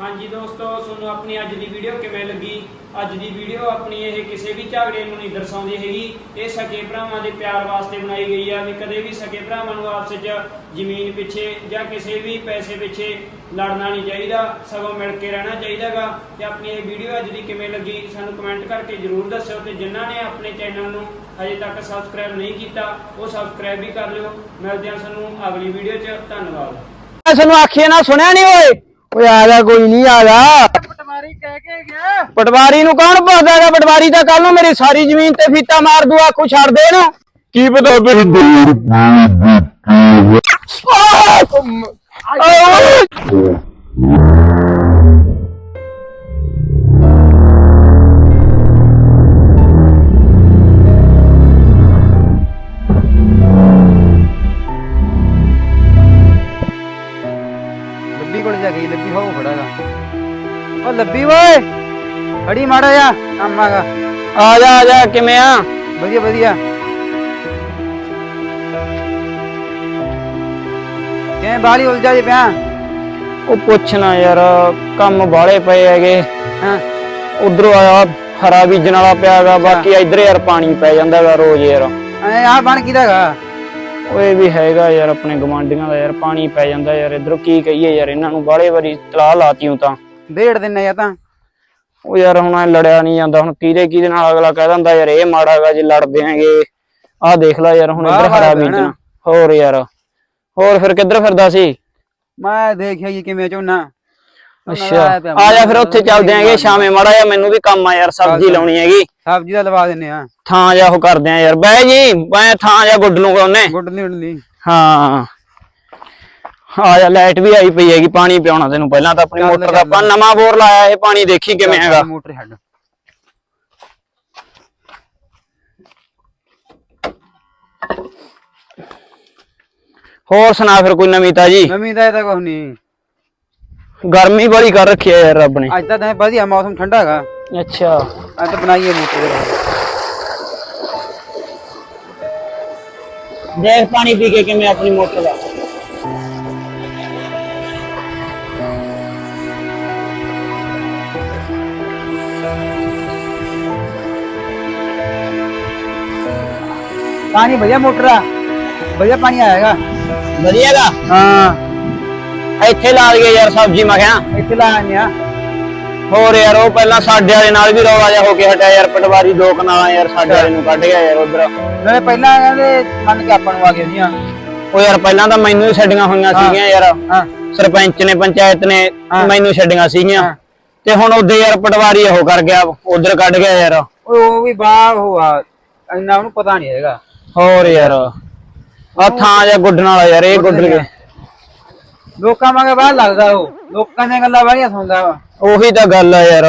ਹਾਂਜੀ ਦੋਸਤੋ, ਤੁਹਾਨੂੰ ਆਪਣੀ ਅੱਜ ਦੀ ਵੀਡੀਓ ਕਿਵੇਂ ਲੱਗੀ? ਅੱਜ ਦੀ ਵੀਡੀਓ ਆਪਣੀ ਇਹ ਕਿਸੇ ਵੀ ਝਗੜੇ ਨੂੰ ਨਹੀਂ ਦਰਸਾਉਂਦੀ ਹੈਗੀ। ਇਹ ਸਕੇ ਭਰਾਵਾਂ ਦੇ ਪਿਆਰ ਵਾਸਤੇ ਬਣਾਈ ਗਈ ਆ। ਵੀ ਕਦੇ ਵੀ ਸਕੇ ਭਰਾਵਾਂ ਨੂੰ ਆਪਸ ਵਿੱਚ ਜ਼ਮੀਨ ਪਿੱਛੇ ਜਾਂ ਕਿਸੇ ਵੀ ਪੈਸੇ ਪਿੱਛੇ ਲੜਨਾ ਨਹੀਂ ਚਾਹੀਦਾ। ਸਗੋਂ ਮਿਲ ਕੇ ਰਹਿਣਾ ਚਾਹੀਦਾਗਾ। ਤੇ ਆਪਣੀ ਇਹ ਵੀਡੀਓ ਅੱਜ ਦੀ ਕਿਵੇਂ ਲੱਗੀ, ਸਾਨੂੰ ਕਮੈਂਟ ਕਰਕੇ ਜਰੂਰ ਦੱਸਿਓ। ਤੇ ਜਿਨ੍ਹਾਂ ਨੇ ਆਪਣੇ ਚੈਨਲ ਨੂੰ ਹਜੇ ਤੱਕ ਸਬਸਕ੍ਰਾਈਬ ਨਹੀਂ ਕੀਤਾ, ਉਹ ਸਬਸਕ੍ਰਾਈਬ ਵੀ ਕਰ ਲਿਓ। ਮਿਲਦੇ ਹਾਂ ਸਾਨੂੰ ਅਗਲੀ ਵੀਡੀਓ 'ਚ। ਧੰਨਵਾਦ। ਮੈਂ ਆਖੀਏ ਨਾ, ਸੁਣਿਆ ਨਹੀਂ ਓਏ? ਓਏ ਆ ਜਾ ਕੋਈ ਨਹੀਂ ਆ ਜਾ। ਪਟਵਾਰੀ ਕਹਿ ਕੇ ਗਿਆ। ਪਟਵਾਰੀ ਨੂੰ ਕੌਣ ਪੁੱਛਦਾ ਹੈਗਾ? ਪਟਵਾਰੀ ਤਾਂ ਕੱਲ ਨੂੰ ਮੇਰੀ ਸਾਰੀ ਜ਼ਮੀਨ ਤੇ ਫੀਤਾ ਮਾਰ ਦੂ ਆਖੂ ਛੱਡ ਦੇ ਨਾ ਕੀ ਪਤਾ ਬਈ ਲੱਭੀ ਜਾ ਗਈ ਲੱਭੀ ਹੋ ਖੜਾਗਾ ਓ ਲੱਭੀ ਓਏ ਖੜੀ ਮਾੜਾ ਜਾ ਕੰਮ ਆਗਾ ਆ ਜਾ ਆ ਜਾ ਕਿਵੇਂ ਆ? ਵਧੀਆ ਵਧੀਆ। ਕਿਵੇਂ ਬਾਲੀ ਉਲਝਾ ਜੀ ਪਿਆ? ਉਹ ਪੁੱਛਣਾ ਯਾਰ ਕੰਮ ਬਾਲੇ ਪਏ ਹੈਗੇ। ਹਾਂ। ਉਧਰੋਂ ਆਇਆ ਹਰਾ ਬੀਜਣ ਵਾਲਾ ਪਿਆਗਾ ਬਾਕੀ ਇੱਧਰ ਯਾਰ ਪਾਣੀ ਪੈ ਜਾਂਦਾ ਹੈਗਾ ਰੋਜ਼ ਯਾਰ। ਐ ਆ ਬਣ ਕਿਦਾਗਾ ਓਏ ਵੀ ਹੈਗਾ ਯਾਰ ਆਪਣੇ ਗਵਾਂਢੀਆਂ ਦਾ ਯਾਰ ਪਾਣੀ ਪੈ ਜਾਂਦਾ ਯਾਰ ਇਧਰੋਂ ਕੀ ਕਹੀਏ ਯਾਰ ਇਹਨਾਂ ਨੂੰ ਬਾਲੇ ਵਾਰੀ ਤਲਾਹ ਲਾਤੀ ਹੂੰ ਤਾਂ। ਡੇਢ ਦਿਨ ਜਾਂ ਤਾਂ। ਉਹ ਯਾਰ ਹੁਣ ਐਂ ਲੜਿਆ ਨਹੀਂ ਜਾਂਦਾ ਹੁਣ ਕਿਹਦੇ ਕਿਹਦੇ ਨਾਲ ਅਗਲਾ ਕਹਿ ਦਿੰਦਾ ਯਾਰ ਇਹ ਮਾੜਾ ਹੈਗਾ ਜੇ ਲੜਦੇ ਆਂਗੇ ਆਹ ਦੇਖ ਲੈ ਯਾਰ ਹੁਣ ਇੱਧਰ ਹਰਾ ਬੀਜਣਾ ਹੋਰ ਯਾਰ ਹੋਰ ਫਿਰ ਕਿੱਧਰ ਫਿਰਦਾ ਸੀ? ਮੈਂ ਦੇਖਿਆ ਜੀ ਕਿਵੇਂ ਝੋਨਾ। ਅੱਛਾ। ਆ ਜਾ ਫਿਰ ਉੱਥੇ ਚੱਲਦੇ ਆਂਗੇ ਸ਼ਾਮੇ ਮਾੜਾ ਜਿਹਾ ਮੈਨੂੰ ਵੀ ਕੰਮ ਆ ਯਾਰ ਸਬਜ਼ੀ ਲਾਉਣੀ ਹੈਗੀ। ਸਬਜ਼ੀ ਦਾ ਲਵਾ ਦਿੰਨੇ ਆ। ਥਾਂ ਜਾ ਉਹ ਕਰਦੇ ਆ ਯਾਰ। ਬਹਿ ਜੀ ਮੈਂ ਥਾਂ ਜਾ ਗੁੱਡ ਲੂੰਗਾ ਉਹਨੇ ਗੁੱਡ ਨਹੀਂ ਉਡਲੀ ਹਾਂ। ਆ ਜਾ ਲਾਈਟ ਵੀ ਆਈ ਪਈ ਹੈਗੀ ਪਾਣੀ ਪਿਆਉਣਾ ਤੈਨੂੰ ਪਹਿਲਾਂ ਤਾਂ ਆਪਣੀ ਮੋਟਰ ਦਾ ਆਪਾਂ। ਨਵਾਂ ਬੋਰ ਲਾਇਆ ਇਹ ਪਾਣੀ ਦੇਖੀ ਕਿਵੇਂ ਹੈਗਾ। ਮੋਟਰ ਛੱਡ। ਹੋਰ ਸੁਣਾ ਫਿਰ ਕੋਈ ਨਵੀਂ ਤਾਜੀ? ਨਵੀਂ ਦਾ ਇਹ ਤਾਂ ਕੁਝ ਨਹੀਂ। ਗਰਮੀ ਬੜੀ ਕਰ ਰੱਖੀ ਹੈ ਯਾਰ ਰੱਬ ਨੇ। ਅੱਜ ਤਾਂ ਤਾਂ ਵਧੀਆ ਮੌਸਮ ਠੰਡਾ ਹੈਗਾ। ਅੱਛਾ ਅੱਜ ਤਾਂ ਬਣਾਈਏ ਮੋਟਰ ਦੇਖ ਪਾਣੀ ਪੀ ਕੇ ਕਿਵੇਂ ਆਪਣੀ ਮੋਟਰ ਦਾ ਪਾਣੀ ਵਧੀਆ ਮੋਟਰ ਆ ਵਧੀਆ ਪਾਣੀ ਆਏਗਾ ਵਧੀਆਗਾ ਹਾਂ ਇੱਥੇ ਲਾ ਲਈਏ ਯਾਰ ਸਬਜ਼ੀ ਮੈਂ ਕਿਹਾ ਇੱਥੇ ਲਾ ਆਨੇ ਆ ਹੋਰ ਯਾਰ ਉਹ ਪਹਿਲਾਂ ਸਾਡੇ ਵਾਲੇ ਨਾਲ ਵੀ ਰੌਲਾ ਜਿਹਾ ਹੋ ਕੇ ਹਟਿਆ ਯਾਰ ਪਟਵਾਰੀ ਦੋ ਕਨਾਲਾਂ ਯਾਰ ਸਾਡੇ ਵਾਲੇ ਨੂੰ ਕੱਢ ਗਿਆ ਯਾਰ ਉਧਰ। ਨਾਲੇ ਪਹਿਲਾਂ ਕਹਿੰਦੇ ਮੰਨ ਕੇ ਆਪਾਂ ਨੂੰ ਆ ਗਏ ਸੀਆਂ ਉਹ ਯਾਰ ਪਹਿਲਾਂ ਤਾਂ ਮੈਨੂੰ ਹੀ ਛੱਡੀਆਂ ਹੋਈਆਂ ਸੀਗੀਆਂ ਯਾਰ। ਸਰਪੰਚ ਨੇ ਪੰਚਾਇਤ ਨੇ ਮੈਨੂੰ ਛੱਡੀਆਂ ਸੀਗੀਆਂ। ਤੇ ਹੁਣ ਉਹਦੇ ਯਾਰ ਪਟਵਾਰੀ ਉਹ ਕਰ ਗਿਆ ਉਧਰ ਕੱਢ ਗਿਆ ਯਾਰ। ਉਹ ਵੀ ਬਾਹਰ ਹੋਆ ਇੰਨਾ ਉਹਨੂੰ ਪਤਾ ਨਹੀਂ ਹੈਗਾ। ਹੋਰ ਯਾਰ ਆ ਥਾਂ ਜਾਂ ਗੁੱਡਣ ਵਾਲਾ ਯਾਰ ਇਹ ਗੁੱਡ ਗਏ ਲੋਕਾਂ ਮਗੇ ਬਾਹਰ ਲੱਗਦਾ ਉਹ। ਲੋਕਾਂ ਦੀਆਂ ਗੱਲਾਂ ਬਾਹਰੀਆਂ ਸੁਣਦਾ ਵਾ। ਉਹੀ ਤਾਂ ਗੱਲ ਆ ਯਾਰ।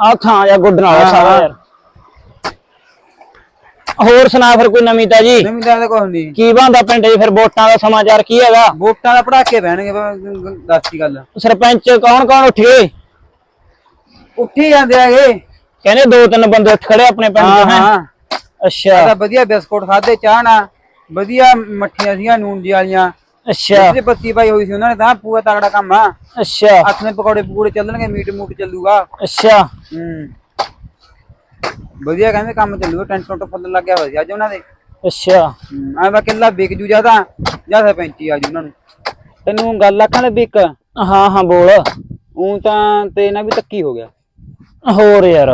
ਆ ਥਾਂ ਜਾਂ ਗੁੱਡਣ ਵਾਲਾ ਹਾਂ, ਸਾਰਾ। ਯਾਰ। ਹੋਰ ਸੁਣਾ ਫਿਰ ਕੋਈ ਨਵੀਂ ਤਾਜੀ? ਨਵੀਂ ਦਾ ਤਾਂ ਕੁਝ ਨਹੀਂ। ਕੀ ਬੰਦਾ ਪਿੰਡ 'ਚ ਫਿਰ ਵੋਟਾਂ ਦਾ ਸਮਾਚਾਰ ਕੀ ਹੈਗਾ? ਵੋਟਾਂ ਦਾ ਪੜਾਕੇ ਬਹਿਣਗੇ ਦੱਸੀ ਗੱਲ ਸਰਪੰਚ ਕੌਣ ਕੌਣ ਉੱਠ? ਗਏ ਉੱਠੀ ਜਾਂਦੇ ਹੈਗੇ। ਕਹਿੰਦੇ ਦੋ ਤਿੰਨ ਬੰਦੇ ਉੱਠ ਖੜੇ ਆਪਣੇ ਪਿੰਡ ਤੋਂ ਹੈਂ? ਅੱਛਾ। ਤਾਂ ਵਧੀਆ ਬਿਸਕੁਟ ਖਾਦੇ ਚਾਹ ਨਾਲ। ਵਧੀਆ ਮੱਠੀਆਂ ਸੀਗੀਆਂ ਨੂਨ ਜੀ ਵਾਲੀਆਂ। ਅੱਛਾ। ਜਿਹਦੇ ਪੱਤੀ ਪਾਈ ਹੋਈ ਸੀ ਉਹਨਾਂ ਨੇ ਤਾਂ ਪੂਰਾ ਤਗੜਾ ਕੰਮ ਆ। ਅੱਛਾ। ਹੱਥ ਨੇ ਪਕੌੜੇ ਪਕੌੜੇ ਚੱਲਣਗੇ ਮੀਟ ਮੂਟ ਚੱਲੂਗਾ। ਅੱਛਾ। ਹੂੰ। ਵਧੀਆ ਕਹਿੰਦੇ ਕੰਮ ਚੱਲੂਗਾ ਟੈਂਟ ਟੁੱਟ ਫੁੱਲ ਲੱਗਿਆ ਹੋਇਆ ਸੀ ਅੱਜ ਉਹਨਾਂ ਦੇ। ਅੱਛਾ। ਐਂ ਵਾ ਕਿੱਲਾ ਵਿਕ ਜੂ ਜ਼ਿਆਦਾ ਜਾਂ ਸਰਪੰਚੀ ਆ ਜੂ ਉਹਨਾਂ ਨੂੰ। ਤੈਨੂੰ ਗੱਲ ਆਖਾਂ ਲੈ ਵਿਕ? ਹਾਂ ਹਾਂ ਬੋਲ। ਉਹ ਤਾਂ ਤੇ ਨਾ ਵੀ ਤੱਕੀ ਹੋ ਗਿਆ। ਹੋਰ ਯਾਰ।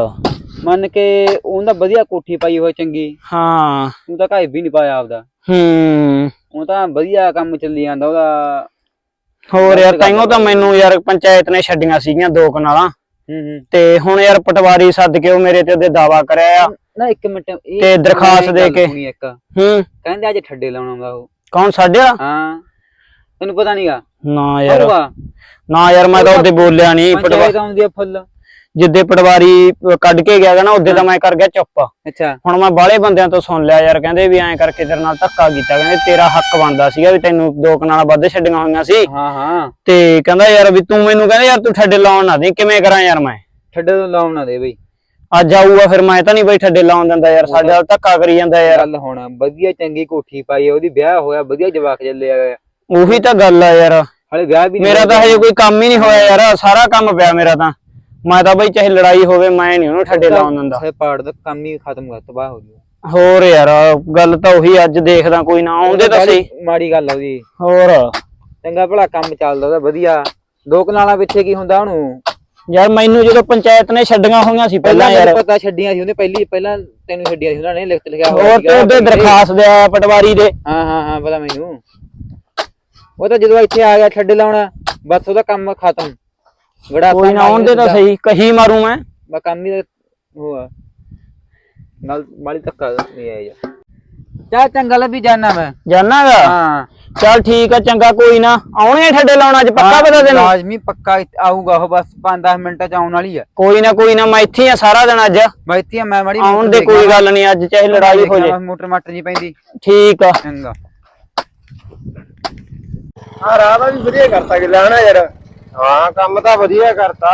ਮੰਨ ਕੇ ਉਹਦਾ ਵਧੀਆ ਕੋਠੀ ਪਾਈ ਹੋਈ ਚੰਗੀ। ਹਾਂ। ਤਾਂ ਘਾਈ ਵੀ ਨਹੀਂ ਪਾਇਆ ਆਪਦਾ। ਹੂੰ। ਉਹ ਤਾਂ ਵਧੀਆ ਕੰਮ ਚੱਲੀ ਜਾਂਦਾ ਉਹਦਾ। ਹੋਰ ਯਾਰ ਤਾਈਓ ਤਾਂ ਮੈਨੂੰ ਯਾਰ ਪੰਚਾਇਤ ਨੇ ਛੱਡੀਆਂ ਸੀਗੀਆਂ ਦੋ ਕਨਾਲਾਂ। ਹੂੰ ਹੂੰ। ਤੇ ਹੁਣ ਯਾਰ ਪਟਵਾਰੀ ਸੱਦ ਕੇ ਉਹ ਮੇਰੇ ਤੇ ਉਹਦੇ ਦਾਵਾ ਕਰਿਆ ਆ। ਨਾ ਇੱਕ ਮਿੰਟ ਇਹ ਤੇ ਦਰਖਾਸਤ ਦੇ ਕੇ। ਹੂੰ। ਕਹਿੰਦੇ ਅੱਜ ਠੱਡੇ ਲਾਉਣਾ ਹੁੰਦਾ ਉਹ। ਕੌਣ ਛੱਡਿਆ ਹਾਂ। ਤੈਨੂੰ ਪਤਾ ਨਹੀਂਗਾ ਨਾ ਯਾਰ। ਨਾ ਯਾਰ ਮੈਂ ਤਾਂ ਉਹਦੇ ਬੋਲਿਆ ਨਹੀਂ ਪਟਵਾ ਪੰਚਾਇਤ ਆਉਂਦੀ ਆ ਫੁੱਲ। ਜਿੱਦੇ ਪਟਵਾਰੀ ਕੱਢ ਕੇ ਗਿਆ ਗਾ ਨਾ ਉਹਦੇ ਤਾਂ ਮੈਂ ਕਰ ਗਿਆ ਚੁੱਪ। ਅੱਛਾ। ਹੁਣ ਮੈਂ ਬਾਹਲੇ ਬੰਦਿਆਂ ਤੋਂ ਸੁਣ ਲਿਆ ਯਾਰ ਕਹਿੰਦੇ ਵੀ ਐਂ ਕਰਕੇ ਤੇਰੇ ਨਾਲ ਧੱਕਾ ਕੀਤਾ ਕਹਿੰਦੇ ਤੇਰਾ ਹੱਕ ਬਣਦਾ ਸੀਗਾ ਵੀ ਤੈਨੂੰ ਦੋ ਕਨਾਲਾਂ ਵੱਧ ਛੱਡੀਆਂ ਹੋਈਆਂ ਸੀ। ਹਾਂ ਹਾਂ। ਤੇ ਕਹਿੰਦਾ ਯਾਰ ਵੀ ਤੂੰ ਮੈਨੂੰ ਕਹਿੰਦਾ ਯਾਰ ਤੂੰ ਠੱਡੇ ਲਾਉਣ ਨਾ ਦੇ ਕਿਵੇਂ ਕਰਾਂ ਯਾਰ ਮੈਂ? ਠੱਡੇ ਤੋਂ ਲਾਉਣ ਨਾ ਦੇ ਬਈ। ਅੱਜ ਆਊਗਾ ਫਿਰ ਮੈਂ ਤਾਂ ਨਹੀਂ ਬਈ ਠੱਡੇ ਲਾਉਣ ਦਿੰਦਾ ਯਾਰ ਸਾਡੇ ਨਾਲ ਧੱਕਾ ਕਰੀ ਜਾਂਦਾ ਯਾਰ। ਗੱਲ ਹੋਣਾ ਵਧੀਆ ਚੰਗੀ ਕੋਠੀ ਪਾਈ ਆ, ਉਹਦੀ ਵਿਆਹ ਹੋਇਆ ਵਧੀਆ ਜਵਾਕ ਚੱਲਿਆ ਗਿਆ ਉਹੀ ਤਾਂ ਗੱਲ ਆ ਯਾਰ। ਹਲੇ ਵਿਆਹ ਵੀ ਮੇਰਾ ਤਾਂ। ਹਜੇ ਕੋਈ ਕੰਮ ਹੀ ਨਹੀਂ ਹੋਇਆ ਯਾਰ ਸਾਰਾ ਕੰਮ ਪਿਆ ਮੇਰਾ ਤਾਂ। ਮੈਂ ਤਾਂ ਬਈ ਚਾਹੇ ਲੜਾਈ ਹੋਵੇ ਮੈਂ ਨਹੀਂ ਉਹਨੂੰ ਠੱਡੇ ਲਾਉਣ ਦਿੰਦਾ। ਸਾਰੇ ਪਾੜ ਦਾ ਕੰਮ ਹੀ ਖਤਮ ਕਰ ਤਬਾਹ ਹੋ ਗਿਆ ਹੋਰ ਯਾਰ ਗੱਲ ਤਾਂ ਉਹੀ ਅੱਜ ਦੇਖਦਾ ਕੋਈ ਨਾ ਆਉਂਦੇ ਤਾਂ ਸਹੀ। ਮਾੜੀ ਗੱਲ ਆ ਉਹਦੀ। ਹੋਰ? ਚੰਗਾ ਭਲਾ ਕੰਮ ਚੱਲਦਾ ਉਹਦਾ ਵਧੀਆ। ਦੋ ਕਨਾਲਾਂ ਪਿੱਛੇ ਕੀ ਹੁੰਦਾ ਉਹਨੂੰ? ਯਾਰ ਮੈਨੂੰ ਜਦੋਂ ਪੰਚਾਇਤ ਨੇ ਛੱਡੀਆਂ ਹੋਈਆਂ ਸੀ ਪਹਿਲਾਂ ਯਾਰ। ਪਤਾ ਛੱਡੀਆਂ ਸੀ ਉਹਨੇ ਪਹਿਲੀ ਪਹਿਲਾਂ ਤੈਨੂੰ ਛੱਡੀਆਂ ਸੀ ਉਹਨਾਂ ਨੇ ਲਿਖਤ ਲਿਖਿਆ ਹੋਰ ਤੇ ਉਹਦੇ ਦਰਖਾਸਤ ਦੇ ਪਟਵਾਰੀ ਦੇ। ਹਾਂ ਹਾਂ ਹਾਂ ਪਤਾ ਮੈਨੂੰ। ਉਹ ਤਾਂ ਜਦੋਂ ਇੱਥੇ ਆ ਗਿਆ ਛੱਡ ਲਾਉਣਾ ਬਸ ਉਹਦਾ ਕੰਮ ਖਤਮ। ਗੜਾ ਕੋਈ ਨਾ ਆਉਂਦੇ ਤਾਂ ਸਹੀ ਕਹੀ ਮਾਰੂ ਮੈਂ। ਬਸ ਕੰਮ ਹੀ ਹੋਆ ਨਾਲ ਮਾੜੀ ਧੱਕਾ ਨਹੀਂ ਆਇਆ। ਯਾਰ ਚਾ ਚੰਗਾ ਲੱਭੀ ਜਾਣਾ ਮੈਂ। ਜਾਨਾਗਾ? ਹਾਂ। ਚੱਲ ਠੀਕ ਆ ਚੰਗਾ ਕੋਈ ਨਾ। ਆਉਣੇ ਆ ਠੱਡੇ ਲਾਉਣ ਅੱਜ ਪੱਕਾ ਪਤਾ ਤੈਨੂੰ? ਲਾਜ਼ਮੀ ਪੱਕਾ ਇੱਥੇ ਆਊਗਾ ਉਹ ਬਸ 5-10 ਮਿੰਟਾਂ ਚ ਆਉਣ ਵਾਲੀ ਆ। ਕੋਈ ਨਾ ਕੋਈ ਨਾ ਮੈਂ ਇੱਥੇ ਹੀ ਆ ਸਾਰਾ ਦਿਨ ਅੱਜ। ਬੈਠੀ ਆ ਮੈਂ ਮਾੜੀ ਆਉਣ ਦੇ ਕੋਈ ਗੱਲ ਨਹੀਂ ਅੱਜ ਚਾਹੇ ਲੜਾਈ ਹੋ ਜੇ। ਮੋਟਰ ਮਾਟਰ ਨਹੀਂ ਪੈਂਦੀ। ਠੀਕ ਆ। ਚੰਗਾ। ਹਾਂ ਰਾਹ ਦਾ ਵੀ ਵਧੀਆ ਕਰਤਾ ਕਿ ਲੈਣਾ ਯਾਰ। ਹਾਂ ਕੰਮ ਤਾਂ ਵਧੀਆ ਕਰਤਾ।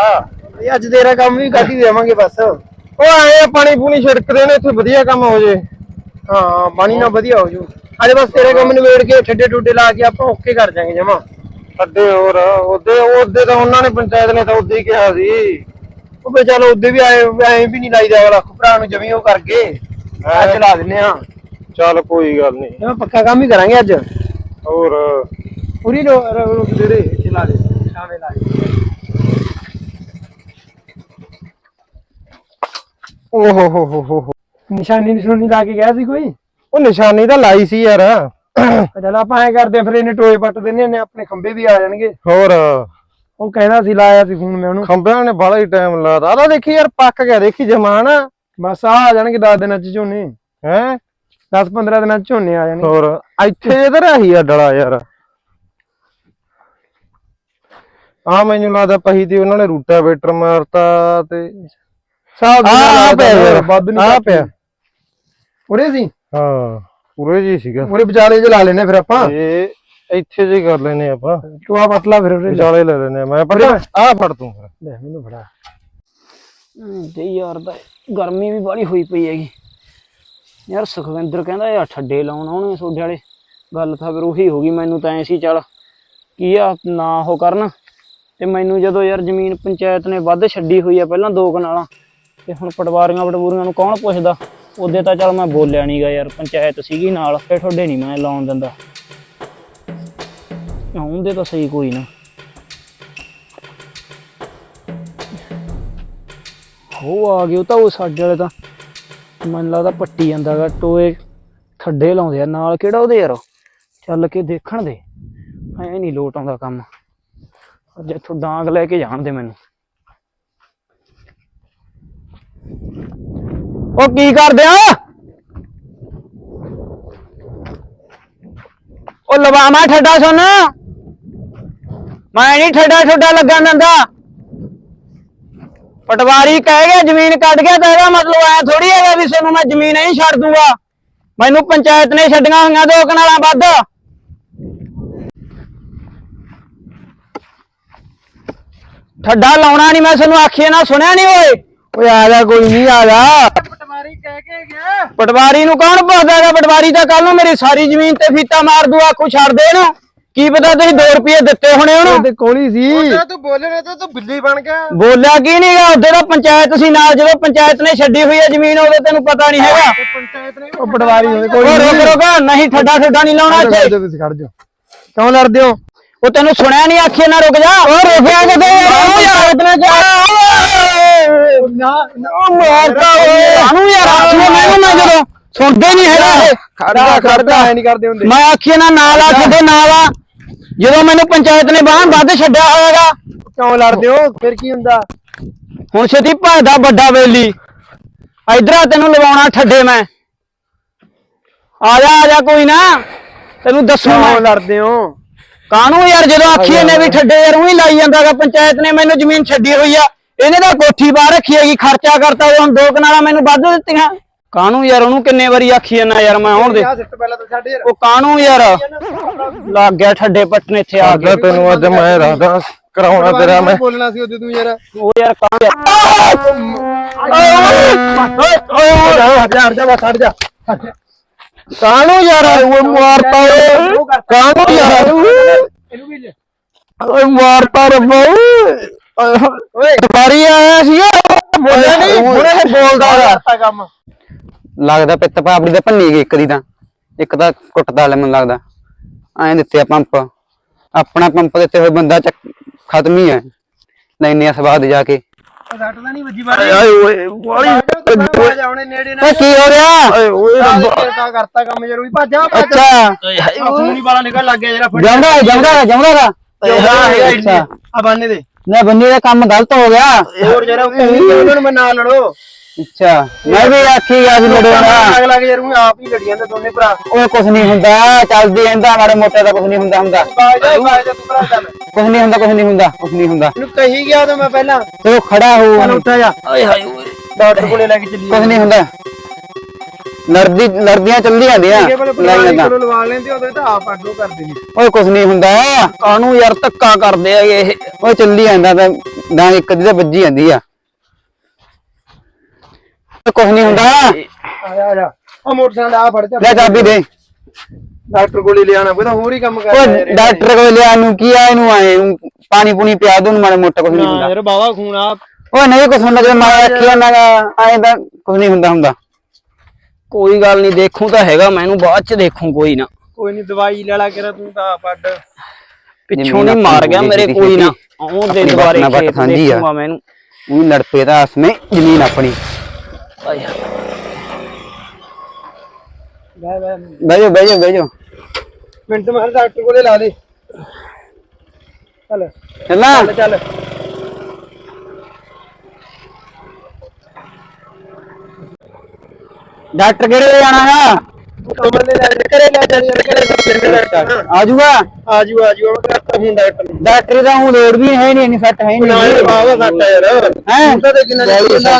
ਇਹ ਅੱਜ ਤੇਰਾ ਕੰਮ ਵੀ ਹੀ ਦੇਵਾਂਗੇ ਬਸ। ਉਹ ਆਏ ਪਾਣੀ ਪੂਣੀ ਛਿੜਕਦੇ ਨੇ ਇੱਥੇ ਵਧੀਆ ਕੰਮ ਹੋ ਜੇ। ਹਾਂ ਪਾਣੀ ਨਾਲ ਵਧੀਆ ਹੋ ਜੂ। ਅੱਜ ਬਸ ਤੇਰੇ ਕੰਮ ਨਿਬੇੜ ਕੇ ਠੱਡੇ ਟੁੱਡੇ ਲਾ ਕੇ ਆਪਾਂ ਓਕੇ ਕਰ ਜਾਾਂਗੇ ਜਮਾ। ਠੱਡੇ ਹੋਰ ਉਹਦੇ ਉਹਦੇ ਤਾਂ ਉਹਨਾਂ ਨੇ ਪੰਚਾਇਤ ਨੇ ਤਾਂ ਉਹਦੇ ਹੀ ਕਿਹਾ ਸੀ। ਉਹ ਵੀ ਚਲ ਉਹਦੇ ਵੀ ਆਏ ਐਂ ਵੀ ਨਹੀਂ ਲਾਈਦਾ ਅਗਲਾ ਭਰਾ ਨੂੰ ਜਮੀ ਉਹ ਕਰਕੇ ਆ ਚਲਾ ਦਿੰਨੇ ਆ ਚੱਲ ਕੋਈ ਗੱਲ ਨਹੀਂ। ਪੱਕਾ ਕੰਮ ਹੀ ਕਰਾਂਗੇ ਅੱਜ। ਹੋਰ? ਪੂਰੀ ਰੋ ਰੋ ਦੇ ਦੇ ਚਲਾ ਦੇ। ਸ਼ਾਮੇ ਲਾ ਦੇ ਓਹ ਹੋ ਹੋ ਹੋ ਹੋ। ਹੋ। ਨਿਸ਼ਾਨੀ ਨਿਸ਼ਾਨੀ ਲਾ ਕੇ ਗਿਆ ਸੀ ਕੋਈ? ਉਹ ਨਿਸ਼ਾਨੀ ਤਾਂ ਲਾਈ ਸੀ ਯਾਰ। ਚਲ ਆਪਾਂ ਐ ਕਰਦੇ ਆ, ਫਿਰ ਇਹਨੇ ਟੋਏ ਪੱਟ ਦਿੰਨੇ ਨੇ ਆਪਣੇ ਖੰਬੇ ਵੀ ਆ ਜਾਣਗੇ। ਹੋਰ। ਉਹ ਕਹਿੰਦਾ ਸੀ ਲਾਇਆ ਸੀ ਫੋਨ ਮੈਂ ਉਹਨੂੰ। ਖੰਭਿਆਂ ਨੇ ਬਾਲਾ ਹੀ ਟਾਈਮ ਲਾਤਾ ਦੇਖੀ ਯਾਰ ਪੱਕ ਗਿਆ ਦੇਖੀ ਜਮਾਨ। ਬਸ ਆ ਆ ਜਾਣਗੇ 10 ਦਿਨਾਂ ਚ ਝੋਨੇ। ਹੈ? 10 15 ਦਿਨਾਂ ਚ ਝੋਨੇ ਆ ਜਾਣਗੇ। ਹੋਰ। ਇੱਥੇ ਇਧਰ ਆਹੀ ਆ ਡਲਾ ਯਾਰ। ਆ ਮੈਨੂੰ ਲੱਗਦਾ ਪਹੀ ਤੇ ਉਹਨਾਂ ਨੇ ਰੂਟਾ ਵੇਟਰ ਮਾਰਤਾ ਤੇ ਸਾਹ ਆ ਆ ਪਿਆ ਵੱਧ ਨਹੀਂ ਆ ਪਿਆ। ਉਰੇ ਸੀ ਹਾਂ ਪੂਰੇ ਜੀ ਸੀਗਾ। ਉਰੇ ਵਿਚਾਲੇ ਚ ਲਾ ਲੈਨੇ ਫਿਰ ਆਪਾਂ। ਇਹ ਇੱਥੇ ਜੇ ਕਰ ਲੈਨੇ ਆਪਾਂ। ਟੋਆ ਪਤਲਾ ਫਿਰ ਉਰੇ ਲੈ ਵਿਚਾਲੇ ਲੈ ਲੈਨੇ ਆ। ਮੈਂ। ਪਰ ਆ ਫੜ ਤੂੰ ਫਿਰ। ਲੈ ਮੈਨੂੰ ਫੜਾ। ਤੇ ਯਾਰ ਦਾ ਗਰਮੀ ਵੀ ਬੜੀ ਹੋਈ ਪਈ ਹੈਗੀ। ਯਾਰ ਸੁਖਵਿੰਦਰ ਕਹਿੰਦਾ ਯਾਰ ਠੱਡੇ ਲਾਉਣ ਆਉਣਗੇ ਸੋਡੇ ਵਾਲੇ। ਗੱਲ ਤਾਂ ਫਿਰ ਉਹੀ ਹੋ ਗਈ ਮੈਨੂੰ ਤਾਂ ਐ ਸੀ ਚੱਲ। ਕੀ ਆ ਨਾ ਉਹ ਕਰਨ। ਤੇ ਮੈਨੂੰ ਜਦੋਂ ਯਾਰ ਜ਼ਮੀਨ ਪੰਚਾਇਤ ਨੇ ਵੱਧ ਛੱਡੀ ਹੋਈ ਆ ਪਹਿਲਾਂ ਦੋ ਕਨਾਲਾਂ ਤੇ ਹੁਣ ਪਟਵਾਰੀਆਂ ਪਟਵੂਰੀਆਂ ਨੂੰ ਕੌਣ ਪੁੱਛਦਾ? ਉਹਦੇ ਤਾਂ ਚੱਲ ਮੈਂ ਬੋਲਿਆ ਨਹੀਂਗਾ ਯਾਰ, ਪੰਚਾਇਤ ਸੀਗੀ ਨਾਲ, ਤੇ ਤੁਹਾਡੇ ਨਹੀਂ ਮੈਂ ਲਾਉਣ ਦਿੰਦਾ। ਆਉਂਦੇ ਤਾਂ ਸਹੀ ਕੋਈ ਨਾ। ਉਹ ਆ ਗਿਆ ਉਹ ਤਾਂ ਉਹ ਸਾਡੇ ਵਾਲੇ ਤਾਂ। ਮੈਨੂੰ ਲੱਗਦਾ ਪੱਟੀ ਜਾਂਦਾਗਾ ਟੋਏ ਠੱਡੇ ਲਾਉਂਦੇ ਆ ਨਾਲ, ਕਿਹੜਾ ਉਹਦੇ ਯਾਰ? ਚੱਲ ਕੇ ਦੇਖਣ ਦੇ। ਐ ਨਹੀਂ ਲੋਟ ਆਉਂਦਾ ਕੰਮ। ਅੱਜ ਇੱਥੋਂ ਡਾਂਗ ਲੈ ਕੇ ਜਾਣ ਦੇ ਮੈਨੂੰ। ਉਹ ਕੀ ਕਰਦੇ ਆ? ਉਹ ਲਵਾਵਾਂ ਠੱਡਾ ਸੁਣ। ਮੈਂ ਨਹੀਂ ਠੱਡਾ ਠੱਡਾ ਲੱਗਣ ਦਿੰਦਾ। ਪਟਵਾਰੀ ਕਹਿ ਗਿਆ, ਜ਼ਮੀਨ ਕੱਢ ਗਿਆ ਤਾਂ ਇਹਦਾ ਮਤਲਬ ਐ ਥੋੜੀ ਹੈਗਾ ਵੀ ਤੁਹਾਨੂੰ ਮੈਂ ਜ਼ਮੀਨ ਨਹੀਂ ਛੱਡ ਦੂੰਗਾ। ਮੈਨੂੰ ਪੰਚਾਇਤ ਨੇ ਛੱਡੀਆਂ ਹੋਈਆਂ ਦੋ ਕਨਾਲਾਂ ਵੱਧ। ਠੱਡਾ ਲਾਉਣਾ ਨਹੀਂ ਮੈਂ ਤੁਹਾਨੂੰ ਆਖਿਆ ਨਾ ਸੁਣਿਆ ਨਹੀਂ ਓਏ? ਓਏ ਆ ਜਾ ਕੋਈ ਨਹੀਂ ਆ ਜਾ। ਪਟਵਾਰੀ ਕਹਿ ਕੇ ਗਿਆ। ਪਟਵਾਰੀ ਨੂੰ ਕੌਣ ਪੁੱਛਦਾ ਹੈਗਾ? ਪਟਵਾਰੀ ਤਾਂ ਕੱਲ ਨੂੰ ਮੇਰੀ ਸਾਰੀ ਜ਼ਮੀਨ ਤੇ ਫੀਤਾ ਮਾਰ ਦੂ ਆਖੂ ਛੱਡ ਦੇ ਇਹਨੂੰ। ਕੀ ਪਤਾ ਤੁਸੀਂ 2 ਰੁਪਏ ਦਿੱਤੇ ਹੋਣੇ ਉਹਨੂੰ? ਉਹਦੇ ਕੋਲ ਹੀ ਸੀ। ਤੂੰ ਬੋਲੇ ਨਾ ਤੂੰ ਬਿੱਲੀ ਬਣ ਗਿਆ। ਬੋਲਿਆ ਕੀ ਨਹੀਂਗਾ ਉਹਦੇ ਦਾ ਪੰਚਾਇਤ ਸੀ ਨਾਲ ਜਦੋਂ ਪੰਚਾਇਤ ਨੇ ਛੱਡੀ ਹੋਈ ਹੈ ਜ਼ਮੀਨ ਉਹਦੇ ਤੈਨੂੰ ਪਤਾ ਨਹੀਂ ਹੈਗਾ। ਪੰਚਾਇਤ ਨੇ ਉਹ ਪਟਵਾਰੀ ਹੋਵੇ ਕੋਈ ਰੁਕ ਰੁਕ ਨਹੀਂ ਠੱਡਾ ਠੱਡਾ ਨਹੀਂ ਲਾਉਣਾ ਇੱਥੇ। ਤੁਸੀਂ ਖੜ ਜਾਓ। ਕਿਉਂ ਲੜਦੇ ਹੋ? ਉਹ ਤੈਨੂੰ ਸੁਣਿਆ ਨਹੀਂ ਆਖੇ ਨਾ ਰੁਕ ਜਾ। ਉਹ ਰੁਕਿਆ ਕਿਤੇ ਉਹ ਯਾਰ। ਇਤਨਾ ਜਾ ਨਾ ਉਹ ਮਾਰਦਾ ਓਏ। ਸਾਨੂੰ ਯਾਰ ਆਖੇ ਮੈਨੂੰ ਨਾ ਜਦੋਂ। ਸੁਣਦੇ ਨਹੀਂ ਹੈਗਾ ਇਹ। ਖੜਦਾ ਖੜਦਾ ਐ ਨਹੀਂ ਕਰਦੇ ਹੁੰਦੇ। ਮੈਂ ਆਖੇ ਨਾ ਨਾਲ ਆ ਤੁਹਾਡੇ ਨਾਲ ਆ। ਜਦੋਂ ਮੈਨੂੰ ਪੰਚਾਇਤ ਨੇ ਬਾਹਰ ਵੱਧ ਛੱਡਿਆ ਹੋਵੇਗਾ ਕਿਉਂ ਲੜਦੇ ਹੋ? ਫਿਰ ਕੀ ਹੁੰਦਾ? ਹੁਣ ਛੇਤੀ ਭਜਦਾ ਵੱਡਾ ਵੇਲੀ ਇਧਰ ਤੈਨੂੰ ਲਵਾਉਣਾ ਠੱਡੇ ਮੈਂ। ਆ ਜਾ ਆ ਜਾ ਕੋਈ ਨਾ। ਤੈਨੂੰ ਦੱਸੂ ਮੈਂ। ਲੜਦੇ ਹੋ? ਕਾਹਨੂੰ ਯਾਰ ਜਦੋਂ ਆਖੀਏ ਨੇ ਵੀ ਠੱਡੇ ਯਾਰ ਉਹੀ ਲਾਈ ਜਾਂਦਾਗਾ ਪੰਚਾਇਤ ਨੇ ਮੈਨੂੰ ਜ਼ਮੀਨ ਛੱਡੀ ਹੋਈ ਆ ਇਹਨੇ ਤਾਂ ਕੋਠੀ ਬਾਹਰ ਰੱਖੀ ਹੈਗੀ ਖਰਚਾ ਕਰਤਾ ਉਹ ਹੁਣ ਦੋ ਕਨਾਲਾਂ ਮੈਨੂੰ ਵੱਧ ਦਿੱਤੀਆਂ ਕਾਹਨੂੰ ਯਾਰ ਉਹਨੂੰ ਕਿੰਨੇ ਵਾਰੀ ਆਖੀ ਜਾਂਦਾ ਯਾਰ ਮੈਂ ਹੁਣ ਦੇ ਆ ਸਿੱਟ ਪਹਿਲਾਂ ਤਾਂ ਛੱਡ ਯਾਰ ਉਹ ਕਾਹਨੂੰ ਯਾਰ ਲੱਗ ਗਿਆ ਠੱਡੇ ਪੱਟਣ ਇੱਥੇ ਆ ਅੱਗਾ ਤੈਨੂੰ ਅੱਜ ਮੈਂ ਰਾਦਾ ਕਰਾਉਣਾ ਤੇਰਾ ਮੈਂ ਬੋਲਣਾ ਸੀ ਉਹਦੇ ਤੂੰ ਯਾਰ ਉਹ ਯਾਰ ਕਾਹ ਯਾਰ ਓਏ ਹਟ ਜਾ ਹਟ ਜਾ ਬਸ ਹਟ ਜਾ ਕਾਹਨੂੰ ਯਾਰ? ਓਏ ਮਾਰਤਾ ਓਏ। ਕਾਹਨੂੰ ਯਾਰ? ਓਏ ਮਾਰਤਾ ਰੱਬਾ ਓਏ। ਓਏ। ਦੁਬਾਰੀ ਆਇਆ ਸੀ ਬੋਲਿਆ ਨਹੀਂ ਇਹ ਬੋਲਦਾ ਵਾ। ਕੰਮ। ਲੱਗਦਾ ਪਿੱਤ ਪਾਪੜੀ ਦਾ ਭੰਨੀ ਗਈ ਇੱਕ ਦੀ ਤਾਂ। ਇੱਕ ਤਾਂ ਕੁੱਟਦਾ ਲੈ ਮੈਨੂੰ ਲੱਗਦਾ। ਐਂ ਦਿੱਤੇ ਆ ਪੰਪ। ਆਪਣਾ ਪੰਪ ਦਿੱਤੇ ਹੋਏ ਬੰਦਾ ਚੱਕ ਖਤਮ ਹੀ ਹੈ। ਲੈਨੇ ਆ ਸਵਾਦ ਜਾ ਕੇ। ਤਾਂ ਨਹੀਂ ਵੱਜੀ ਬਾਰੇ ਆਏ ਓਏ ਬਾਲੀ ਜਾਉਣੇ ਨੇੜੇ ਓ ਕੀ ਹੋ ਗਿਆ ਓਏ ਓਏ ਰੱਬਾ ਤਾਂ ਕਰਤਾ ਕੰਮ ਜਰੂਰੀ। ਭੱਜਾ ਅੱਛਾ। ਹੱਥ ਨੂੰ ਨਹੀਂ ਬਾਲਾ ਨਿਕਲ ਲੱਗ ਗਿਆ ਜਰਾ ਫੜ ਜਾਂਦਾ ਜਾਂਦਾ ਜਾਂਦਾ ਦਾ ਅੱਛਾ। ਆ ਬੰਨੇ ਦੇ। ਨਾ ਕੰਮ ਗਲਤ ਹੋ ਗਿਆ। ਹੋਰ ਜਰਾ ਉਹਨਾਂ ਨੂੰ ਮੈਂ ਨਾਲ ਲੜੋ। ਅੱਛਾ ਮੈਂ ਵੀ ਆਖੀ ਸੀ ਲੜੋਣਾ ਲੱਗ ਲੱਗ ਉਹ ਆਪ ਹੀ ਲੜੀਆਂ ਤੇ ਦੋਨੇ ਭਰਾ। ਓਏ ਕੁਛ ਨਹੀਂ ਹੁੰਦਾ ਚੱਲਦੀ ਰਹਿੰਦਾ ਮਾੜੇ ਮੋਟੇ ਦਾ ਕੁਛ ਨਹੀਂ ਹੁੰਦਾ ਹੁੰਦਾ। ਕੁਛ ਨਹੀਂ ਹੁੰਦਾ ਕੁਛ ਨਹੀਂ ਹੁੰਦਾ ਕੁਛ ਨਹੀਂ ਹੁੰਦਾ। ਇਹਨੂੰ ਕਹੀ ਗਿਆ ਤਾਂ ਮੈਂ ਪਹਿਲਾਂ। ਤੇ ਉਹ ਖੜਾ ਹੋ ਉੱਠ ਜਾ। ਆਏ ਹਾਏ ਓਏ। ਡਾਕਟਰ ਕੋਲੇ ਲੈ ਕੇ ਚੱਲੀਏ। ਕੁਛ ਨਹੀਂ ਹੁੰਦਾ। ਲੜਦੀ ਲੜਦੀਆਂ ਚੱਲਦੀ ਜਾਂਦੀਆਂ ਇਹ ਬਲੇ ਲੜਾਈਆਂ ਪੁਰਾਣੀ ਤਾਂ। ਕੋਲੋਂ ਲਵਾ ਲੈਂਦੇ ਉਦੋਂ ਤਾਂ ਆਪ ਅੱਡੋ ਕਰਦੇ ਨੇ। ਓਏ ਕੁਛ ਨਹੀਂ ਹੁੰਦਾ। ਕਾਹਨੂੰ ਯਾਰ ਧੱਕਾ ਕਰਦੇ ਹੈਗੇ ਇਹ? ਓਏ ਚੱਲੀ ਜਾਂਦਾ ਤਾਂ ਡਾਂਗ ਇੱਕ ਤਾਂ ਵੱਜੀ ਜਾਂਦੀ ਆ। ਕੁਛ ਨਹੀਂ ਹੁੰਦਾ। ਆ ਜਾ ਆ ਜਾ ਉਹ ਮੋਟਰਸਾਈਕਲ ਆ ਫੜ ਲੈ ਜਾ ਚਾਬੀ ਦੇ। ਡਾਕਟਰ ਕੋਲੇ ਲਿਆਣਾ ਕੋਈ ਤਾਂ ਹੋਰ ਹੀ ਕੰਮ ਕਰਦਾ ਓਏ ਡਾਕਟਰ ਕੋਲ ਲਿਆ ਨੂੰ ਕੀ ਆ ਇਹਨੂੰ ਆਏ ਨੂੰ ਪਾਣੀ ਪੂਣੀ ਪਿਆ ਦੋ ਨੂੰ ਮਾੜਾ ਮੋਟਾ ਕੁਛ ਨਹੀਂ ਹੁੰਦਾ। ਯਾਰ ਬਾਵਾ ਖੂਨ ਆ। ਓਏ ਨਹੀਂ ਕੁਛ ਹੁੰਦਾ ਜਦੋਂ ਮੈਂ ਆਖਿਆ ਨਾ ਆਏ ਤਾਂ ਕੁਛ ਨਹੀਂ ਹੁੰਦਾ ਹੁੰਦਾ। ਕੋਈ ਗੱਲ ਨਹੀਂ ਦੇਖੂ ਤਾਂ ਹੈਗਾ ਮੈਨੂੰ ਬਾਅਦ ਚ ਦੇਖੂ ਕੋਈ ਨਾ। ਕੋਈ ਨਹੀਂ ਦਵਾਈ ਲੈ ਲਾ ਕੇ ਤੂੰ ਤਾਂ ਆਪ ਅੱਡ। ਪਿੱਛੋਂ ਨਹੀਂ ਮਾਰ ਗਿਆ ਮੇਰੇ ਕੋਈ ਨਾ। ਉਹ ਦੇ ਦੁਬਾਰੇ ਖੇਤ। ਦੇਖੂਗਾ ਮੈਨੂੰ। ਉਹ ਲੜ ਪਏ ਤਾਂ ਅਸਮੇ ਜ਼ਮੀਨ ਆਪਣੀ। ਜਾਓ ਬਹਿ ਜਾਓ ਮਿੰਟ ਮੈਂ ਡਾਕਟਰ ਕੋਲੇ ਲਾ ਦੇ। ਚੱਲ। ਚੱਲਾਂ ਚੱਲ। ਡਾਕਟਰ ਕਿਹੜੇ ਵੇ ਜਾਣਾਗਾ? ਕਮਲ ਨੇ ਲੈ ਜਾ ਕਰੇ ਲੈ ਜਾ ਕਰੇ ਡਾਕਟਰ ਆਜੂਗਾ ਆਜੂ ਆਜੂ ਮੈਂ ਕਰਤਾ ਹੂੰ ਡਾਕਟਰ ਨੂੰ ਡਾਕਟਰ ਦਾ ਹੁਣ ਲੋੜ ਵੀ ਹੈ? ਨਹੀਂ ਇੰਨੀ ਸੱਟ ਹੈ ਨਾ ਇਹ ਨਹੀਂ ਬਾਵਾ ਸੱਟ ਆ ਯਾਰ ਹੈਂ? ਤਾਂ ਕਿੰਨਾ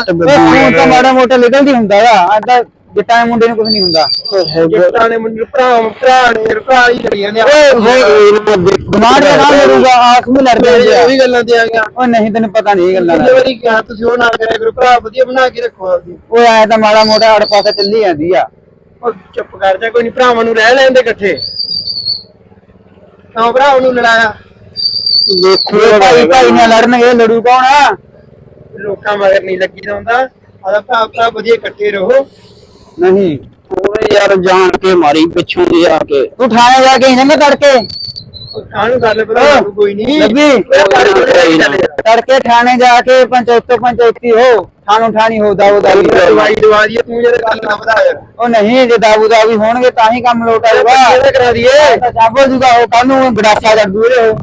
ਖੂਨ ਤਾਂ ਮਾੜਾ ਮੋਟਾ ਨਿਕਲਦੀ ਹੁੰਦਾ ਆ। ਆਦਾ ਜਟਾਂ ਮੁੰਡੇ ਨੂੰ ਕੁਝ ਨਹੀਂ ਹੁੰਦਾ। ਜੱਟਾਂ ਨੇ ਮੁੰਡੇ ਭਰਾ ਭਰਾ ਨੇ ਭਰਾ ਹੀ ਲੜੀ ਜਾਂਦੇ ਆ। ਦਿਮਾਗ ਦਾ ਕੰਮ ਕਰੂਗਾ ਆਖ ਨੂੰ ਲੜਦੇ ਆ। ਉਹੀ ਗੱਲਾਂ ਤੇ ਆ ਗਿਆ। ਉਹ ਨਹੀਂ ਤੈਨੂੰ ਪਤਾ ਨਹੀਂ ਇਹ ਗੱਲਾਂ ਦਾ। ਵਾਰੀ ਕਿਹਾ ਤੁਸੀਂ ਉਹ ਨਾ ਕਰਿਆ ਕਰੋ ਭਰਾ ਵਧੀਆ ਬਣਾ ਕੇ ਰੱਖੋ ਆਪਦੀ। ਉਹ ਐ ਤਾਂ ਮਾੜਾ ਮੋਟਾ ਅੜ ਪਾਸੇ ਚੱਲੀ ਜਾਂਦੀ ਆ। ਉਹ ਚੁੱਪ ਕਰ ਜਾ ਕੋਈ ਨਹੀਂ ਭਰਾਵਾਂ ਨੂੰ ਰਹਿ ਲੈਂਦੇ ਇਕੱਠੇ। ਤਾਂ ਭਰਾ ਨੂੰ ਲੜਾਇਆ। ਦੇਖੋ ਭਾਈ ਭਾਈ ਨਾਲ ਲੜਨਗੇ ਲੜੂ ਕੌਣ ਆ? ਲੋਕਾਂ ਮਗਰ ਨਹੀਂ ਲੱਗੀ ਹੁੰਦਾ। ਆਦਾ ਭਰਾ ਭਰਾ ਵਧੀਆ ਇਕੱਠੇ ਰਹੋ। ਨਹੀਂ। ਓਏ ਯਾਰ ਜਾਣ ਕੇ ਮਾਰੀ ਪਿੱਛੋਂ ਦੀ ਆ ਕੇ। ਤੂੰ ਥਾਣੇ ਜਾ ਕੇ ਇਹਨਾਂ ਤੜਕੇ। ਕਾਹਨੂੰ ਗੱਲ ਭਰਾ ਕੋਈ ਨਹੀਂ। ਲੱਗੀ। ਤੜਕੇ ਥਾਣੇ ਜਾ ਕੇ ਪੰਚਾਇਤੋਂ ਪੰਚਾਇਤੀ ਹੋ ਥਾਣੋਂ ਠਾਣੀ ਹੋ ਦਾਉ ਦਾਵੀ ਦਵਾਈ ਦਵਾ ਦਈਏ ਤੂੰ ਜਿਹੜਾ ਗੱਲ ਨਾ ਵਧਾ ਯਾਰ ਉਹ ਨਹੀਂ ਜੇ ਦਾਬੂ ਦਾਵੀ ਹੋਣਗੇ ਤਾਂ ਹੀ ਕੰਮ ਲੋਟ ਆਊਗਾ। ਪੱਟੀਆਂ ਕਰਾ ਦਈਏ? ਤਾਂ ਜਾਬੋ ਜੂਗਾ ਉਹ ਕੱਲ ਨੂੰ ਗੜਾਸਾ ਕਰ ਦੂਰੇ ਹੋ।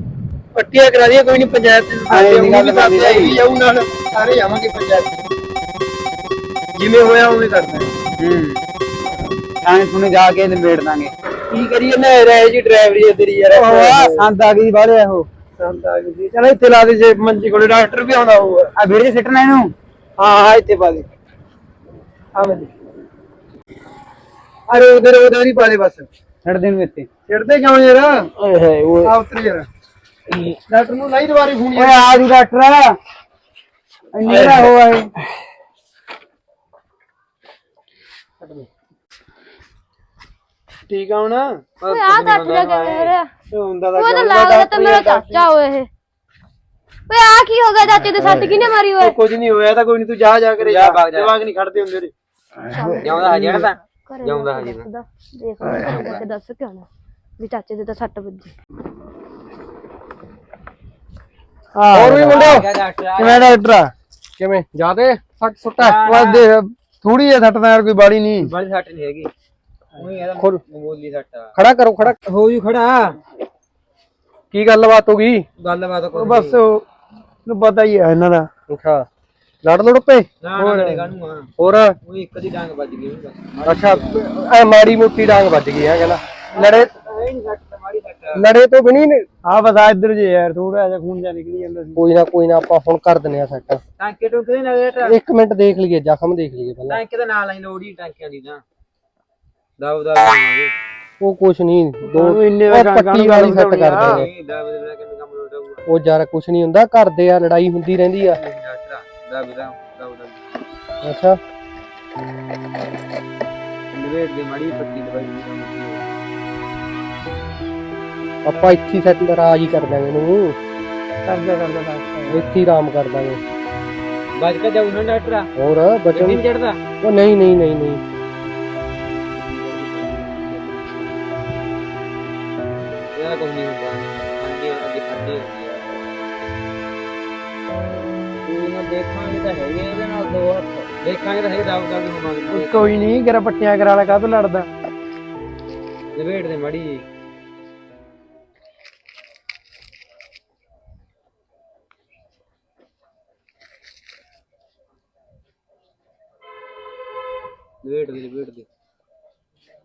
ਪੱਟੀਆਂ ਕਰਾ ਦਈਏ ਕੋਈ ਨਹੀਂ ਪੰਚਾਇਤ ਹਾਂ, ਸਾਡੇ ਕਰਦੇ ਆਈ ਜਾਊ ਨਾਲ ਸਾਰੇ ਜਾਵਾਂਗੇ ਪੰਚਾਇਤ। ਜਿਵੇਂ ਹੋਇਆ ਉਵੇਂ ਕਰਨਾ ਹੂੰ। ਥਾਣੇ ਥੁਣੇ ਜਾ ਕੇ ਨਿਬੇੜ ਦਾਂਗੇ। ਕੀ ਕਰੀਏ? ਨਾ ਰਹਿ ਜੀ ਡਰਾਈਵਰੀ ਹੈ ਤੇਰੀ ਯਾਰ। ਉਹ ਸੰਦ ਆ ਗਈ ਬਾਹਲੇ ਉਹ। ਸੰਤ ਆ ਗਈ ਚਲ ਇੱਥੇ ਲਾ ਦੇ ਜੇ ਮੰਜੀ ਕੋਲੇ ਡਾਕਟਰ ਵੀ ਆਉਂਦਾ ਹੋਊਗਾ। ਆ ਵੀਰ ਜੀ ਸਿੱਟਣਾ ਇਹਨੂੰ? ਹਾਂ ਹਾਂ ਇੱਥੇ ਪਾ ਦੇ। ਆ ਮੰਜੀ ਅਰੇ ਉਧਰ ਉਧਰ ਹੀ ਪਾ ਦੇ ਬਸ। ਛੱਡ ਦੇ ਨੂੰ ਇੱਥੇ। ਛੱਡਦੇ ਕਿਉਂ ਯਾਰ? ਓਏ ਹੋਏ ਓਏ। ਆ ਉਤਰ ਯਾਰ। ਡਾਕਟਰ ਨੂੰ ਨਹੀਂ ਦੁਬਾਰੇ ਫੋਨ ਓਏ ਆ ਜੂ ਡਾਕਟਰ। ਇੰਨੇ ਦਾ ਹੋਆ ਠੀਕ ਆ ਹੁਣ? ਓਏ ਆ ਕੱਟ ਜਾ ਕੇ ਮੇਰੇ ਹੁੰਦਾ ਤਾਂ ਲੱਗਦਾ ਤੇ ਮੇਰਾ ਚਾਚਾ ਹੋਏ ਇਹ। ਓਏ ਆ ਕੀ ਹੋ ਗਿਆ ਚਾਚੇ ਦੇ ਸੱਟ ਕਿਨੇ ਮਾਰੀ ਓਏ? ਕੁਝ ਨਹੀਂ ਹੋਇਆ ਤਾਂ ਕੋਈ ਨਹੀਂ ਤੂੰ ਜਾ ਜਾ ਕਰੇ ਜਾ ਜਵਾਕ ਨਹੀਂ ਖੜਦੇ ਹੁੰਦੇ ਰੇ ਜਿਉਂਦਾ ਹਜੇ ਤਾਂ। ਜਾਉਂਦਾ ਹਜੇ ਦੇਖ ਲੈ ਦੱਸ ਕਿਉਂ ਨਾ। ਵੀ ਚਾਚੇ ਦੇ ਤਾਂ ਸੱਟ ਵੱਜੀ। ਹੋਰ ਵੀ ਮੁੰਡੋ ਕਿਵੇਂ ਡਾਕਟਰ ਆ? ਕਿਵੇਂ? ਜਿਆਦੇ ਸੱਟ ਸੁੱਟਾ ਬਸ ਦੇ ਥੋੜੀ ਜਿਹੀ ਸੱਟ ਤਾਂ ਯਾਰ ਕੋਈ ਬਾੜੀ ਨਹੀਂ। ਬੜੀ ਸੱਟ ਨਹੀਂ ਹੈਗੀ। ਉਹੀ ਇਹਦਾ ਮਾਮੂਲੀ ਸੱਟ ਆ। ਖੜਾ ਕਰੋ ਖੜਾ। ਹੋ ਜੂ ਖੜਾ। ਕੀ ਗੱਲਬਾਤ ਹੋ ਗਈ? ਗੱਲਬਾਤ ਉਹ ਬਸ ਉਹ ਨੂੰ ਪਤਾ ਹੀ ਹੈ ਇਹਨਾਂ ਦਾ। ਅੱਛਾ। ਲੜ ਲੜ ਪਏ? ਨਾ ਆ? ਹੋਰ? ਉਹ ਇੱਕ ਦੀ ਡਾਂਗ ਵੱਜ ਗਈ ਉਹਨੂੰ ਬਸ। ਅੱਛਾ ਐ ਮਾੜੀ ਮੋਟੀ ਡਾਂਗ ਵੱਜ ਗਈ ਹੈ ਕਹਿੰਦਾ। ਲੜੇ ਲੜੇ ਤੋਂ ਬਣੀ ਨੇ ਆ ਬਸ ਇੱਧਰ ਜੇ ਯਾਰ ਥੋੜਾ ਜਿਹਾ ਖੂਨ ਜਾ ਨਿਕਲੀ ਜਾਂਦਾ ਸੀ। ਕੋਈ ਨਾ ਕੋਈ ਨਾ ਆਪਾਂ ਹੁਣ ਕਰ ਦਿੰਨੇ ਆ ਸੈੱਟ। ਟਾਂਕੇ ਟੁੰਕੇ ਦੇ ਨਾਲ ਇੱਕ ਮਿੰਟ ਦੇਖ ਲਈਏ ਜ਼ਖਮ ਦੇਖ ਲਈਏ ਪਹਿਲਾਂ। ਟਾਂਕੇ ਦੇ ਨਾਲ ਆਈ ਲੋੜੀ ਟਾਂਕਿਆਂ ਦੀ ਤਾਂ। ਦਬ ਦਬ ਬਣਾਵਾਂਗੇ ਉਹ ਕੁਛ ਨਹੀਂ ਦੋ ਇੰਨੇ ਪੱਟੀ ਵਾਲੀ ਸੈੱਟ ਕਰ ਦਿੰਦੇ ਨਹੀਂ ਦਬ ਦੇ ਬਣਾ ਕੇ ਕੰਮ ਲੋਟ ਆਊਗਾ ਉਹ ਯਾਰ ਕੁਛ ਨਹੀਂ ਹੁੰਦਾ ਕਰਦੇ ਆ ਲੜਾਈ ਹੁੰਦੀ ਰਹਿੰਦੀ ਆ। ਡਾਕਟਰ ਦਬ ਦਬ ਦਬ ਦਬ। ਅੱਛਾ। ਨਵੇੜ ਦੇ ਮਾੜੀ ਪੱਟੀ ਦਵਾਈ ਆਪਾਂ ਇੱਥੇ ਸੈੱਟ ਰਾਜ ਹੀ ਕਰ ਦਾਂਗੇ ਇਹਨੂੰ। ਕਰਦਾ ਕਰਦਾ ਡਾਕਟਰ ਇੱਥੇ ਆਰਾਮ ਕਰ ਦਾਂਗੇ ਬਚ ਕੇ ਜਾਊ ਨਾ ਡਾਕਟਰ। ਹੋਰ ਬਚਨ ਨਹੀਂ ਚੜਦਾ ਉਹ ਨਹੀਂ ਨਹੀਂ ਨਹੀਂ ਨਹੀਂ। ਦੇਖਾਂਗੇ ਤਾਂ ਹੈਗੇ ਹੋਵਾਂਗੇ ਕੋਈ ਨਹੀਂ ਗਰ ਪੱਟੀਆਂ ਕਰਾ ਲੈ ਕਾਹਤੋਂ ਲੜਦਾ? ਨਵੇੜ ਦੇ ਮਾੜੀ ਜੀ ਦੇ ਨਵੇੜ ਦੇ। ਚੱਲ।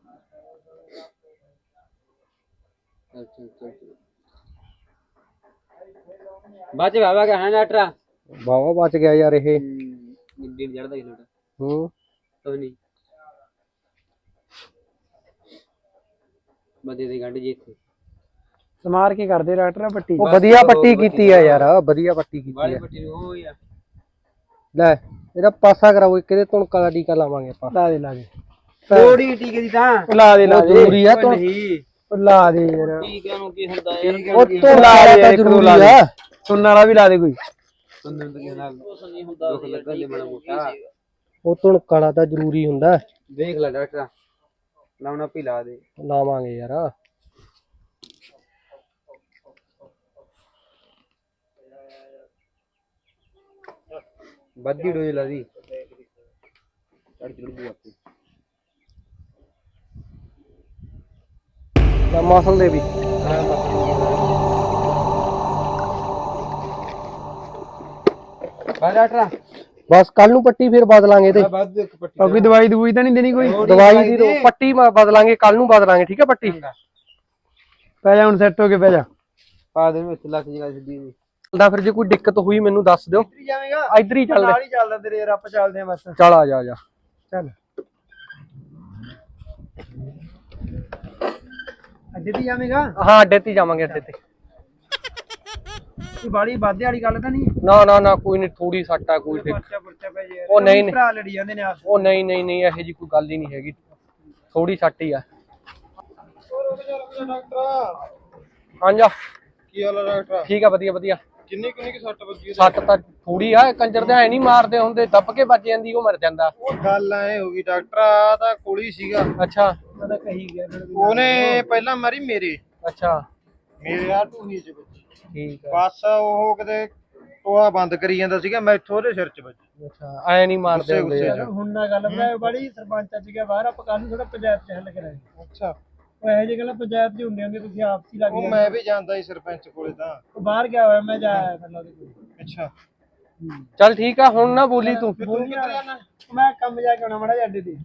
ਬਾਅਦ ਚ ਬਾਬਾ ਕਹਾਂ ਡਾਕਟਰ ਬਾਵਾ ਬਚ ਗਿਆ ਯਾਰ ਇਹ। ਗੱਡੀ ਨਹੀਂ ਚੜਦਾ ਕਿਲੋਟ ਹੂੰ। ਉਹ ਨਹੀਂ ਬੰਦੇ ਦੀ ਗੰਢ ਜੀ ਇੱਥੇ। ਸਮਾਰ ਕੇ ਕਰਦੇ ਡਾਕਟਰ? ਪੱਟੀ। ਉਹ ਵਧੀਆ ਪੱਟੀ ਕੀਤੀ ਆ ਯਾਰ ਵਧੀਆ ਪੱਟੀ ਕੀਤੀ ਵਾਲੇ ਆ। ਪੱਟੀ ਨੂੰ ਉਹ ਯਾਰ ਲੈ ਇਹਦਾ ਪਾਸਾ ਕਰਾਓ ਕਿਹਦੇ ਤੁਣਕਾ ਦਾ ਟੀਕਾ ਲਾਵਾਂਗੇ ਆਪਾਂ। ਲਾ ਦੇ ਲਾ ਦੇ। ਥੋੜੀ ਟੀਕੇ ਦੀ ਤਾਂ। ਲਾ ਦੇ ਲਾ ਉਹ ਦੇ। ਜ਼ਰੂਰੀ ਆ ਤੁਣ ਨਹੀਂ। ਉਹ ਲਾ ਦੇ ਯਾਰ। ਟੀਕਿਆਂ ਨੂੰ ਕੀ ਹੁੰਦਾ ਯਾਰ। ਉਹ ਤੁਣਕਾ ਤਾਂ ਜ਼ਰੂਰੀ ਆ। ਸੁਣਨ ਵਾਲਾ ਵੀ ਲਾ ਦੇ ਕੋਈ। ਤੋਂ ਦੁੱਖ ਲੱਗਾ ਮੋਟਾ ਉਹ ਤੁਣਕਾ ਦਾ ਤਾਂ ਜ਼ਰੂਰੀ ਹੁੰਦਾ। ਦੇਖ ਲੈ ਡਾਕਟਰ ਲਾਉਣਾ ਪੀ ਲਾ ਦੇ। ਲਾਵਾਂਗੇ ਯਾਰ। ਵੱਧੀ ਡੋਜ਼ ਲਾ ਦੀ। ਚੜ ਚੜ ਜੂ ਆਪੇ। ਤਾਂ ਮਸਲ ਦੇ ਵੀ। ਡਾਕਟਰ ਬਸ ਕੱਲ ਨੂੰ ਪੱਟੀ ਫਿਰ ਬਦਲਾਂਗੇ ਤੇ। ਵੱਧ ਇੱਕ ਪੱਟੀ ਕੋਈ ਦਵਾਈ ਦਵਾਈ ਤਾਂ ਨਹੀਂ ਦੇਣੀ ਕੋਈ? ਦਵਾਈ ਦੀ। ਪੱਟੀ ਮ- ਬਦਲਾਂਗੇ ਕੱਲ ਨੂੰ ਬਦਲਾਂਗੇ ਠੀਕ ਹੈ ਪੱਟੀ? ਪੈ ਜਾ ਹੁਣ ਸੈੱਟ ਹੋ ਕੇ ਪੈ ਜਾ। ਪਾ ਦੇ ਵਿੱਚ ਲੱਖ ਜਗਾ ਸਿੱਧੀ ਦਾ ਫਿਰ ਜੇ ਕੋਈ ਦਿੱਕਤ ਹੋਈ ਮੈਨੂੰ ਦੱਸ ਦਿਓ। ਜਾਵੇਂਗਾ। ਇੱਧਰ ਹੀ ਚੱਲ ਨਾਲ ਹੀ ਚੱਲਦਾ ਤੇਰੇ ਯਾਰ ਆਪਾਂ ਚੱਲਦੇ ਆ ਬਸ। ਚੱਲ ਆ ਜਾ ਆ ਜਾ। ਚੱਲ। ਅੱਡੇ ਤੇ ਜਾਵੇਂਗਾ? ਹਾਂ ਅੱਡੇ ਤੇ ਹੀ ਜਾਵਾਂਗੇ ਅੱਡੇ ਤੇ। ਕੋਈ ਬਾਲੀ ਵਾਧੇ ਵਾਲੀ ਗੱਲ ਤਾਂ ਨਹੀਂ ਨਾ ਨਾ ਨਾ ਕੋਈ ਨਹੀਂ ਥੋੜੀ ਸੱਟ ਆ ਕੋਈ ਦਿੱਕਤ ਪਰਚਾ ਪਰਚਾ ਪੈ ਜੇ ਉਹ ਨਹੀਂ ਨਹੀਂ। ਭਰਾ ਲੜੀ ਜਾਂਦੇ ਨੇ ਆਪ। ਉਹ ਨਹੀਂ ਨਹੀਂ ਨਹੀਂ ਇਹੋ ਜੀ ਕੋਈ ਗੱਲ ਹੀ ਨਹੀਂ ਹੈਗੀ। ਥੋੜੀ ਸੱਟ ਹੀ ਆ। ਹਾਂ ਜਾ ਕੀ ਹਾਲ ਹੈ ਡਾਕਟਰ? ਠੀਕ ਆ ਵਧੀਆ ਵਧੀਆ। ਕਿੰਨੀ ਕਿੰਨੀ ਕਿ ਸੱਟ ਵੱਜੀ ਸੱਟ ਤਾਂ ਥੋੜੀ ਆ ਕੰਜਰ ਦੇ ਹੈ ਨਹੀਂ ਮਾਰਦੇ ਹੁੰਦੇ ਦੱਬ ਕੇ ਵੱਜ ਜਾਂਦੀ ਉਹ ਮਰ ਜਾਂਦਾ। ਉਹ ਗੱਲ ਐ ਹੋ ਗਈ ਡਾਕਟਰ ਆ ਤਾਂ ਕੋਲੀ ਸੀਗਾ। ਅੱਛਾ। ਤਾਂ ਕਹੀ ਗਿਆ ਉਹਨੇ ਪਹਿਲਾਂ ਮਾਰੀ ਮੇਰੇ। ਅੱਛਾ। ਮੇਰੇ ਆ ਟੂਹੀ ਚ ਵੱਜੀ ਠੀਕ ਆ। ਬਸ ਉਹ ਕਿਤੇ ਟੋਆ ਬੰਦ ਕਰੀ ਜਾਂਦਾ ਸੀਗਾ ਮੈਂ ਇੱਥੋਂ ਉਹਦੇ ਸਿਰ ਚ ਵੱਜੀ ਅੱਛਾ ਐ ਨਹੀਂ ਮਾਰਦੇ ਹੁੰਦੇ ਯਾਰ। ਹੁਣ ਨਾ ਗੱਲ ਮੈਂ ਬੜੀ ਸਰਪੰਚ ਅੱਜ ਗਿਆ ਬਾਹਰ ਆਪਾਂ ਕੱਲ ਨੂੰ ਥੋੜਾ ਪੰਚਾਇਤ ਚ ਹੱਲ ਕਰਾਂਗੇ। ਅੱਛਾ। ਉਹ ਇਹੋ ਜਿਹੀ ਗੱਲਾਂ ਪੰਚਾਇਤ ਚ ਹੁੰਦੀਆਂ ਹੁੰਦੀਆਂ ਤੁਸੀਂ ਆਪਸੀ ਲੱਗ ਉਹ ਮੈਂ ਵੀ ਜਾਂਦਾ ਸੀ ਸਰਪੰਚ ਕੋਲੇ ਤਾਂ। ਉਹ ਬਾਹਰ ਗਿਆ ਹੋਇਆ ਮੈਂ ਜਾਇਆ ਪਹਿਲਾਂ ਉਹਦੇ ਕੋਲ। ਅੱਛਾ। ਚੱਲ ਠੀਕ ਆ ਹੁਣ ਨਾ ਬੋਲੀ ਤੂੰ। ਮੈਂ ਕੰਮ ਜਾ ਕੇ ਆਉਣਾ ਮੜਾ ਅੱਡੇ ਤੇ।